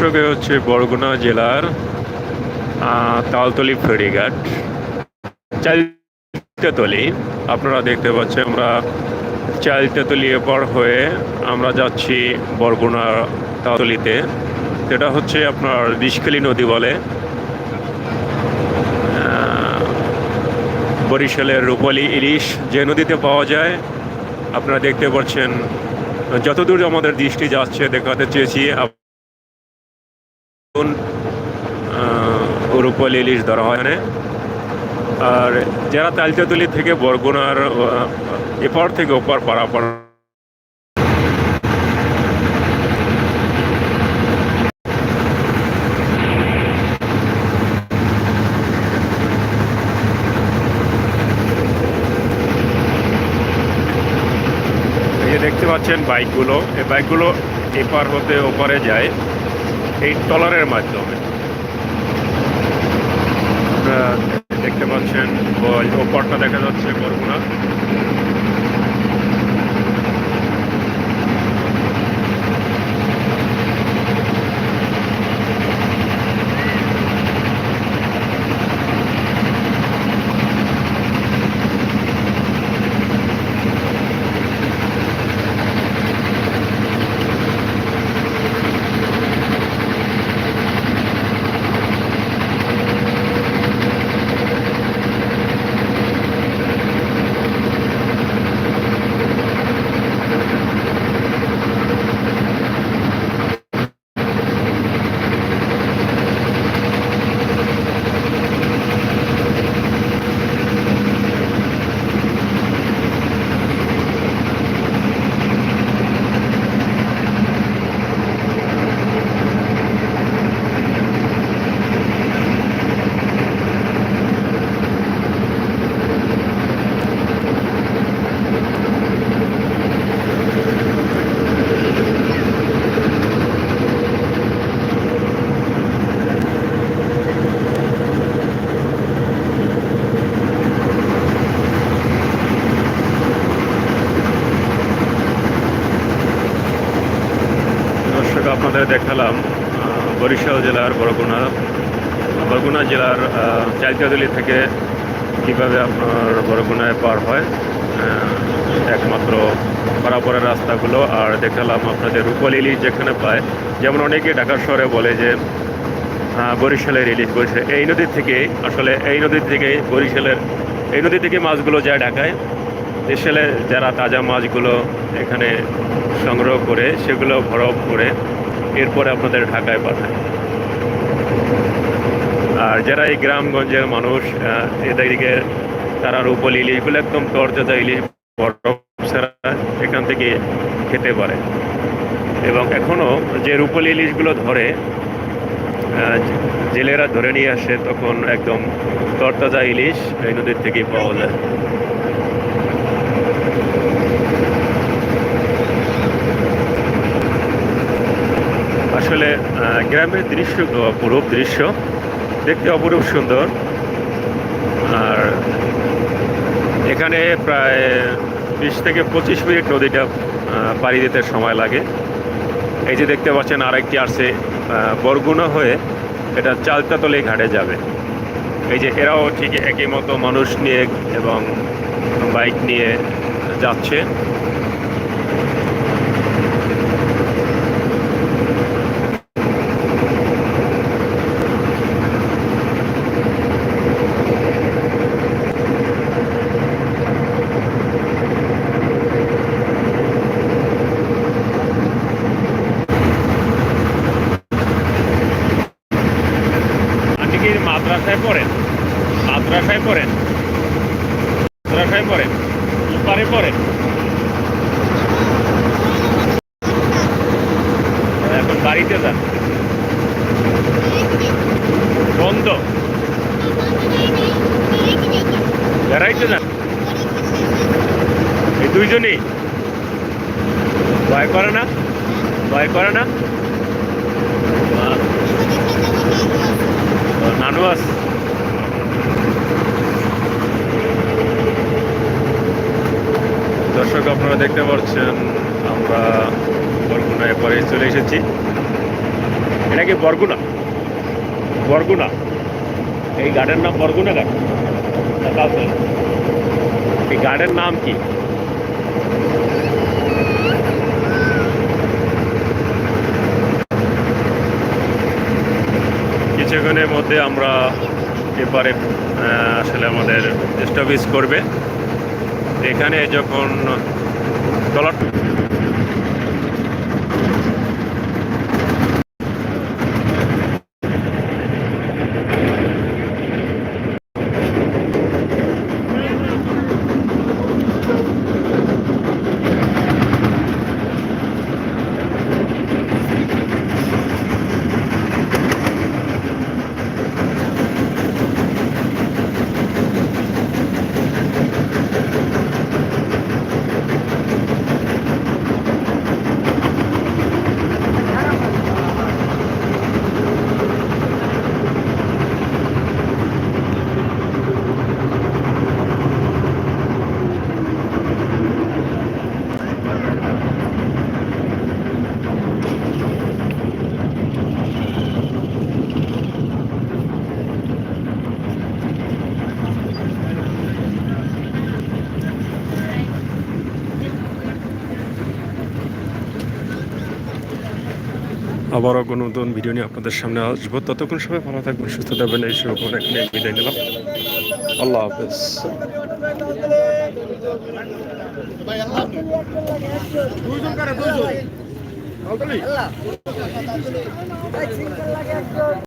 দর্শক হচ্ছে বরগুনা জেলার তালতলি ফেরিঘাট। চালতাতলি, আপনারা দেখতে পাচ্ছেন আমরা চালতাতলি এপার হয়ে আমরা যাচ্ছি বরগুনা তালতলিতে। যেটা হচ্ছে আপনার বিষখালী নদী বলে। বরিশালের রূপালী ইলিশ যে নদীতে পাওয়া যায়, আপনারা দেখতে পাচ্ছেন, যতদূর আমাদের দৃষ্টি যাচ্ছে, দেখাতে চেয়েছি রূপালী ইলিশ ধরা হয় এখানে। আর যারা তালচাতুলি থেকে বরগুনার এপার থেকে ওপার পারাপার দেখতে পাচ্ছেন বাইকগুলো, এই বাইকগুলো এপার হতে ওপারে যায়। এই টলারের মাধ্যমে। দেখতে পাচ্ছেন ওপারটা দেখা যাচ্ছে বরগুনা দর্শক আপনাদের দেখালাম বরিশাল জেলার বরগুনা। বরগুনা জেলার চাইতাদলি থেকে কীভাবে আপনার বরগুনায় পার হয় একমাত্র পারাপরের রাস্তাগুলো। আর দেখালাম আপনাদের রূপল ইলিশ যেখানে পায়। যেমন অনেকে ঢাকা শহরে বলে যে বরিশালের ইলিশ বরিশাল এই নদী থেকে, আসলে এই নদী থেকে বরিশালের এই নদী থেকে মাছগুলো যায় ঢাকায়। দেশালে যারা তাজা মাছগুলো এখানে সংগ্রহ করে, সেগুলো বরফ করে এরপরে আপনাদের ঢাকায় পাঠায়। আর যারা এই গ্রামগঞ্জের মানুষ আহ, এদেরকে তারা রূপল ইলিশগুলো একদম তরতাজা ইলিশ ছাড়া এখান থেকে খেতে পারে। এবং এখনও যে রূপল ইলিশগুলো ধরে জেলেরা ধরে নিয়ে আসে তখন একদম তরতাজা ইলিশ এই নদীর থেকেই পাওয়া যায়। আসলে গ্রামের দৃশ্য, অপরূপ দৃশ্য দেখতে অপরূপ সুন্দর। আর এখানে প্রায় বিশ থেকে পঁচিশ মিনিট নদীটা পাড়ি দিতে সময় লাগে। এই যে দেখতে পাচ্ছেন, আরেকটি আসছে বরগুনা হয়ে এটা চালতাতলি ঘাটে যাবে। এই যে এরাও ঠিক একই মতো মানুষ নিয়ে এবং বাইক নিয়ে যাচ্ছে আপনি কি মাদ্রাসায় পড়েন। মাদ্রাসায় পড়েন। মাদ্রাসায় পড়েন। পারে পড়েন। এখন বাড়িতে যান। বন্ধ। বেড়াইতে যান। এই দুইজনই। ভয় করে না। ভয় করে না। আস দর্শক, আপনারা দেখতে পাচ্ছেন, আমরা বরগুনায় পরে চলে এসেছি। এটা কি বরগুনা? বরগুনা। এই গার্ডের নাম বরগুনা গার্ডেন এই গার্ডের নাম কি? কিছুক্ষণের মধ্যে আমরা এপারে আসলে আমাদের স্টপিস করবে। এখানে যখন ট্রলার আবারও কোনো নতুন ভিডিও নিয়ে আপনাদের সামনে আসব। ততক্ষণ সবাই ভালো থাকবেন, সুস্থ থাকবেন, এই সব এখানে বিদায় নিলাম। আল্লাহ হাফেজ।